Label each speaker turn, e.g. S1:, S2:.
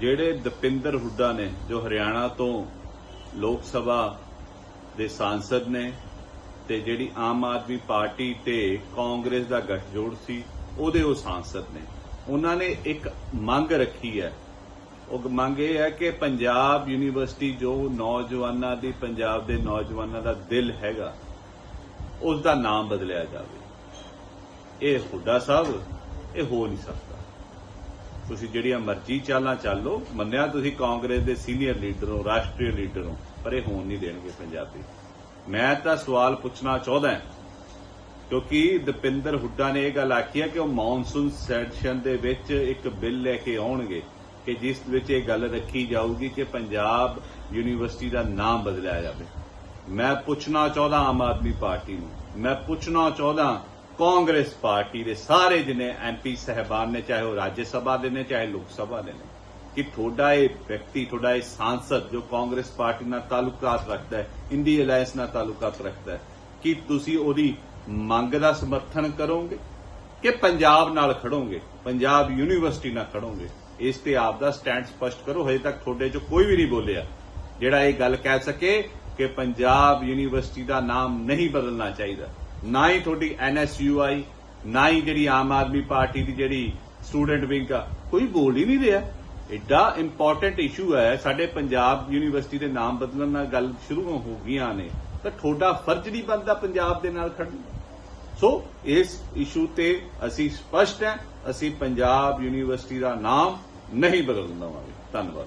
S1: ਜਿਹੜੇ ਦਪਿੰਦਰ ਹੁੱਡਾ ਨੇ, ਜੋ ਹਰਿਆਣਾ ਤੋਂ ਲੋਕ ਸਭਾ ਦੇ ਸਾਂਸਦ ਨੇ ਤੇ ਜਿਹੜੀ ਆਮ ਆਦਮੀ ਪਾਰਟੀ ਤੇ ਕਾਂਗਰਸ ਦਾ ਗੱਠਜੋੜ ਸੀ, ਉਹਦੇ ਉਹ ਸਾਂਸਦ ਨੇ। ਉਹਨਾਂ ਨੇ ਇੱਕ ਮੰਗ ਰੱਖੀ ਹੈ। ਉਹ ਮੰਗ ਇਹ ਹੈ ਕਿ ਪੰਜਾਬ ਯੂਨੀਵਰਸਿਟੀ ਜੋ ਨੌਜਵਾਨਾਂ ਦੀ, ਪੰਜਾਬ ਦੇ ਨੌਜਵਾਨਾਂ ਦਾ ਦਿਲ ਹੈਗਾ ਉਸ ਦਾ ਨਾਮ ਬਦਲਿਆ ਜਾਵੇ। ਇਹ ਹੁੱਡਾ ਸਾਹਿਬ, ਇਹ ਹੋ ਨਹੀਂ ਸਕਦਾ। ਤੁਸੀਂ ਜਿਹੜੀਆਂ ਮਰਜ਼ੀ ਚਾਲਾਂ ਚੱਲੋ ਮੰਨਿਆ ਤੁਸੀਂ ਕਾਂਗਰਸ ਦੇ ਸੀਨੀਅਰ ਲੀਡਰ ਹੋ, ਰਾਸ਼ਟਰੀ ਲੀਡਰ ਹੋ, ਪਰ ਇਹ ਹੋਣ ਨਹੀਂ ਦੇਣਗੇ ਪੰਜਾਬੀ। ਮੈਂ ਤਾਂ ਸਵਾਲ ਪੁੱਛਣਾ ਚਾਹੁੰਦਾ ਹਾਂ, ਕਿਉਂਕਿ ਦਪਿੰਦਰ ਹੁੱਡਾ ਨੇ ਇਹ ਗੱਲ ਆਖੀ ਹੈ ਕਿ ਉਹ ਮੌਨਸੂਨ ਸੈਸ਼ਨ ਦੇ ਵਿੱਚ ਇੱਕ ਬਿੱਲ ਲੈ ਕੇ ਆਉਣਗੇ ਕਿ ਜਿਸ ਵਿੱਚ ਇਹ ਗੱਲ ਰੱਖੀ ਜਾਊਗੀ ਕਿ ਪੰਜਾਬ ਯੂਨੀਵਰਸਿਟੀ ਦਾ ਨਾਮ ਬਦਲਿਆ ਜਾਵੇ। ਮੈਂ ਪੁੱਛਣਾ ਚਾਹੁੰਦਾ ਆਮ ਆਦਮੀ ਪਾਰਟੀ ਨੂੰ। ਮੈਂ ਪੁੱਛਣਾ ਚਾਹੁੰਦਾ ਕਾਂਗਰਸ ਪਾਰਟੀ ਦੇ ਸਾਰੇ ਜਿਨੇ ਐਮਪੀ ਸਹਿਬਾਨ ਨੇ, ਚਾਹੇ ਉਹ ਰਾਜ ਸਭਾ ਦੇ ਨੇ, ਚਾਹੇ ਲੋਕ ਸਭਾ ਦੇ ਨੇ, ਕਿ ਤੁਹਾਡਾ ਇਹ ਵਿਅਕਤੀ, ਤੁਹਾਡਾ ਇਹ ਸਾਂਸਦ ਜੋ ਕਾਂਗਰਸ ਪਾਰਟੀ ਨਾਲ ਤਾਲੁਕਾਤ ਰੱਖਦਾ ਹੈ ਇੰਡੀ ਅਲਾਈਅੰਸ ਨਾਲ ਤਾਲੁਕਾਤ ਰੱਖਦਾ ਹੈ, ਕਿ ਤੁਸੀਂ ਉਹਦੀ ਮੰਗ ਦਾ ਸਮਰਥਨ ਕਰੋਗੇ ਕਿ ਪੰਜਾਬ ਨਾਲ ਖੜੋਗੇ, ਪੰਜਾਬ ਯੂਨੀਵਰਸਿਟੀ ਨਾਲ ਖੜੋਗੇ? ਇਸ ਤੇ ਆਪ ਦਾ ਸਟੈਂਡ ਸਪਸ਼ਟ ਕਰੋ, ਹਜੇ ਤੱਕ ਤੁਹਾਡੇ ਚੋਂ ਕੋਈ ਵੀ ਨਹੀਂ ਬੋਲਿਆ, ਜਿਹੜਾ ਇਹ ਗੱਲ ਕਹਿ ਸਕੇ ਕਿ ਪੰਜਾਬ ਯੂਨੀਵਰਸਿਟੀ ਦਾ ਨਾਮ ਨਹੀਂ ਬਦਲਣਾ ਚਾਹੀਦਾ। ਨਾ ਹੀ ਤੁਹਾਡੀ ਐਨਐਸਯੂਆਈ ਨਾ ਹੀ ਜਿਹੜੀ ਆਮ ਆਦਮੀ ਪਾਰਟੀ ਦੀ ਜਿਹੜੀ ਸਟੂਡੈਂਟ ਵਿੰਗ ਆ, ਕੋਈ ਬੋਲ ਹੀ ਨਹੀਂ ਰਿਹਾ। ਐਡਾ ਇੰਪੋਰਟੈਂਟ ਇਸ਼ੂ ਹੈ, ਸਾਡੇ ਪੰਜਾਬ ਯੂਨੀਵਰਸਿਟੀ ਦੇ ਨਾਮ ਬਦਲਣ ਨਾਲ ਗੱਲ ਸ਼ੁਰੂ ਹੋ ਗਈਆਂ ਨੇ। ਤਾਂ ਤੁਹਾਡਾ ਫਰਜ਼ ਨਹੀਂ ਬਣਦਾ ਪੰਜਾਬ ਦੇ ਨਾਲ ਖੜਨ ਦਾ। ਸੋ ਇਸ ਇਸ਼ੂ ਤੇ ਅਸੀਂ ਸਪਸ਼ਟ ਹੈ, ਅਸੀਂ ਪੰਜਾਬ ਯੂਨੀਵਰਸਿਟੀ ਦਾ ਨਾਮ ਨਹੀਂ ਬਦਲਣ ਦੇਵਾਂਗੇ। ਧੰਨਵਾਦ।